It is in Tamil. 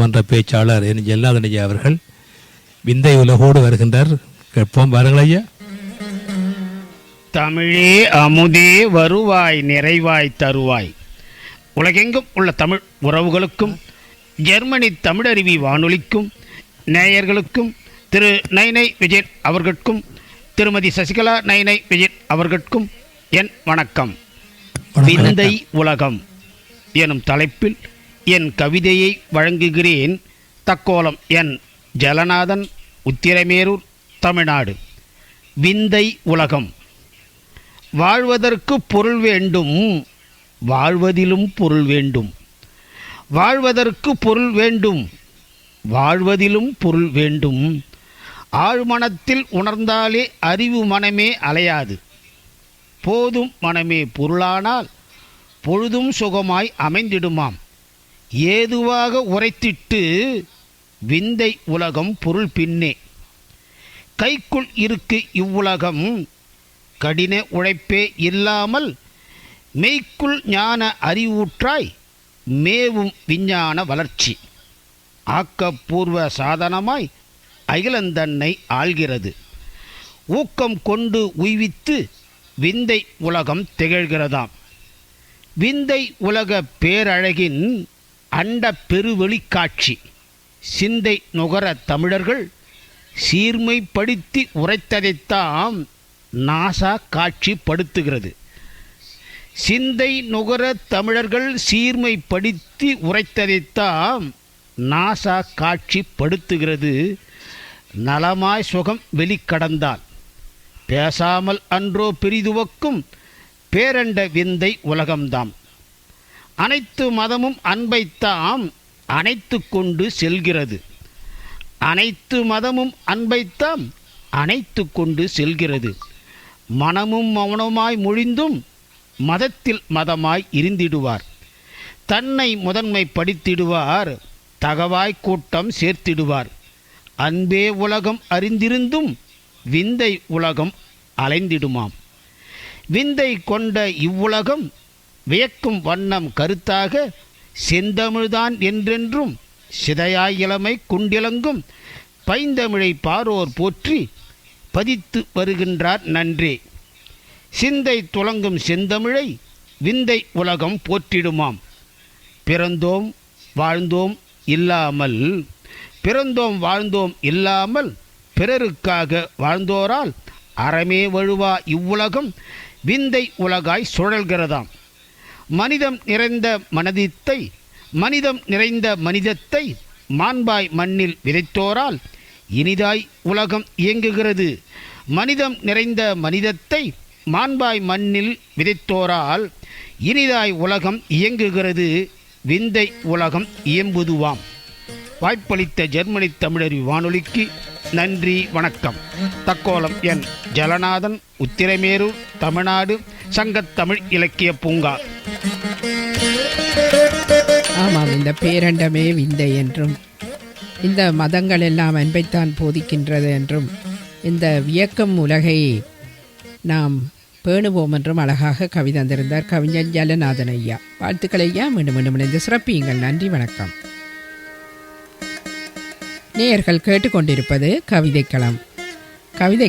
சட்டமன்ற பேச்சாளர் என் ஜெல்லாதன் ஐயா அவர்கள் விந்தை உலகோடு வருகின்றார். கேட்போம் வாருங்கள் ஐயா. தமிழே அமுதே வருவாய் நிறைவாய் தருவாய். உலகெங்கும் உள்ள தமிழ் உறவுகளுக்கும் ஜெர்மனி தமிழருவி வானொலிக்கும் நேயர்களுக்கும் திரு நைனை விஜய் அவர்களுக்கும் திருமதி சசிகலா நைனை விஜய் அவர்களுக்கும் என் வணக்கம். விந்தை உலகம். எனும் தலைப்பில் என் கவிதையை வழங்குகிறேன் தக்கோலம் என் ஜலநாதன் உத்திரமேரூர் தமிழ்நாடு. விந்தை உலகம். வாழ்வதற்கு பொருள் வேண்டும் வாழ்வதிலும் பொருள் வேண்டும். வாழ்வதற்கு பொருள் வேண்டும் வாழ்வதிலும் பொருள் வேண்டும். ஆழ்மனத்தில் உணர்ந்தாலே அறிவு மனமே அலையாது. போதும் மனமே பொருளானால் பொழுதும் சுகமாய் அமைந்திடுமாம். ஏதுவாக உரைத்திட்டு விந்தை உலகம் பொருள் பின்னே. கைக்குள் இருக்கு இவ்வுலகம். கடின உழைப்பே இல்லாமல் மெய்க்குள் ஞான அறிவூற்றாய் மேவும் விஞ்ஞான வளர்ச்சி. ஆக்கப்பூர்வ சாதனமாய் அகிலந்தன்னை ஆள்கிறது. ஊக்கம் கொண்டு உய்வித்து விந்தை உலகம் திகழ்கிறதாம். விந்தை உலக பேரழகின் அண்ட பெருவெளிக்காட்சி. சிந்தை நுகர தமிழர்கள் சீர்மைப்படுத்தி உரைத்ததைத்தாம் நாசா காட்சிப்படுத்துகிறது. சிந்தை நுகர தமிழர்கள் சீர்மைப்படுத்தி உரைத்ததைத்தாம் நாசா காட்சிப்படுத்துகிறது. நலமாய் சுகம் வெளிக்கடந்தால். பேசாமல் அன்றோ பெரிதுவக்கும் பேரண்ட விந்தை உலகம்தாம். அனைத்து மதமும் அன்பைத்தாம் அனைத்து கொண்டு செல்கிறது. அனைத்து மதமும் அன்பைத்தாம் அனைத்து கொண்டு செல்கிறது. மனமும் மௌனமாய் மொழிந்தும் மதத்தில் மதமாய் இருந்திடுவார். தன்னை முதன்மை படித்திடுவார் தகவாய் கூட்டம் சேர்த்திடுவார். அன்பே உலகம் அறிந்திருந்தும் விந்தை உலகம் அலைந்திடுமாம். விந்தை கொண்ட இவ்வுலகம் வியக்கும் வண்ணம் கருத்தாக செந்தமிழ்தான் என்றென்றும் சிதையாய் இளமை குண்டிலங்கும் பைந்தமிழை பாரோர் போற்றி பதித்து வருகின்றார் நன்றே. சிந்தை துலங்கும் செந்தமிழை விந்தை உலகம் போற்றிடுமாம். பிறந்தோம் வாழ்ந்தோம் இல்லாமல் பிறந்தோம் வாழ்ந்தோம் இல்லாமல் பிறருக்காக வாழ்ந்தோரால் அறமே வழுவா இவ்வுலகம் விந்தை உலகாய் சுழல்கிறதாம். மனிதம் நிறைந்த மனதித்தை மனிதம் நிறைந்த மனிதத்தை மாண்பாய் மண்ணில் விதைத்தோரால் இனிதாய் உலகம் இயங்குகிறது. மனிதம் நிறைந்த மனிதத்தை மாண்பாய் மண்ணில் விதைத்தோரால் இனிதாய் உலகம் இயங்குகிறது. விந்தை உலகம் இயம்புதுவாம். வாய்ப்பளித்த ஜெர்மனி தமிழறி வானொலிக்கு நன்றி வணக்கம். தக்கோலம் என் ஜலநாதன் உத்திரமேரூர் தமிழ்நாடு சங்கத்தமிழ் இலக்கிய பூங்கா. ஆமாம் இந்த பேரண்டமே விந்தை என்றும் இந்த மதங்கள் எல்லாம் அன்பைத்தான் போதிக்கின்றது என்றும் இந்த வியக்கம் உலகை நாம் பேணுவோம் என்றும் அழகாக கவி தந்திருந்தார் கவிஞர் ஜலநாதன் ஐயா. வாழ்த்துக்கள் ஐயா மீண்டும் மீண்டும் இணைந்து சிறப்பியுங்கள். நன்றி வணக்கம். நேயர்கள் கேட்டுக்கொண்டிருப்பது கவிதைக்களம். கவிதை